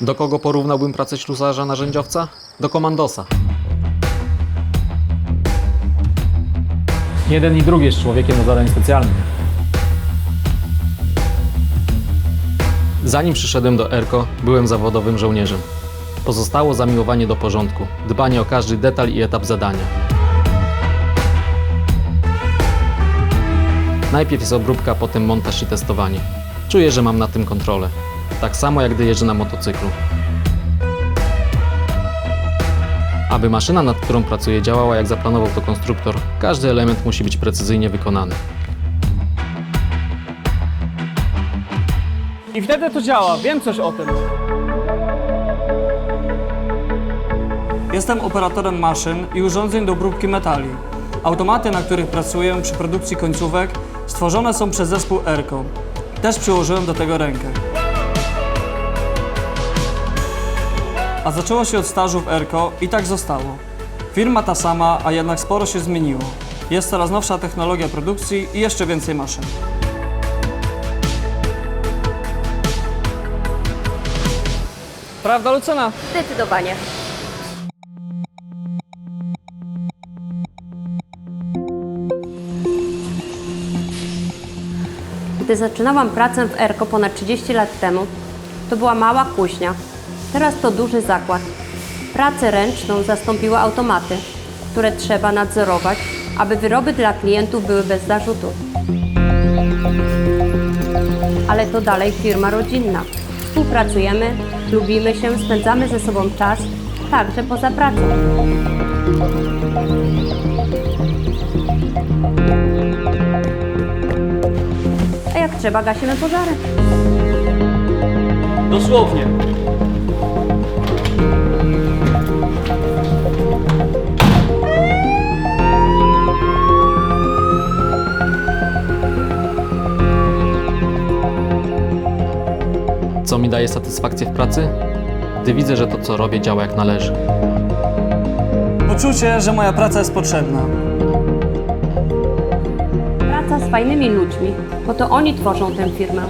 Do kogo porównałbym pracę ślusarza narzędziowca? Do komandosa. Jeden i drugi jest człowiekiem do zadań specjalnych. Zanim przyszedłem do ERKO, byłem zawodowym żołnierzem. Pozostało zamiłowanie do porządku, dbanie o każdy detal i etap zadania. Najpierw jest obróbka, potem montaż i testowanie. Czuję, że mam na tym kontrolę. Tak samo jak gdy jeżdżę na motocyklu. Aby maszyna, nad którą pracuję, działała jak zaplanował to konstruktor, każdy element musi być precyzyjnie wykonany. I wtedy to działa, wiem coś o tym. Jestem operatorem maszyn i urządzeń do obróbki metali. Automaty, na których pracuję przy produkcji końcówek, stworzone są przez zespół ERCO. Też przyłożyłem do tego rękę. A zaczęło się od stażu w ERCO i tak zostało. Firma ta sama, a jednak sporo się zmieniło. Jest coraz nowsza technologia produkcji i jeszcze więcej maszyn. Prawda, Lucyna? Zdecydowanie. Gdy zaczynałam pracę w ERKO ponad 30 lat temu, to była mała kuźnia. Teraz to duży zakład. Pracę ręczną zastąpiły automaty, które trzeba nadzorować, aby wyroby dla klientów były bez zarzutów. Ale to dalej firma rodzinna. Współpracujemy, lubimy się, spędzamy ze sobą czas, także poza pracą. Trzeba, gasimy pożary. Dosłownie. Co mi daje satysfakcję w pracy? Gdy widzę, że to co robię działa jak należy. Poczucie, że moja praca jest potrzebna. Z fajnymi ludźmi, bo to oni tworzą tę firmę.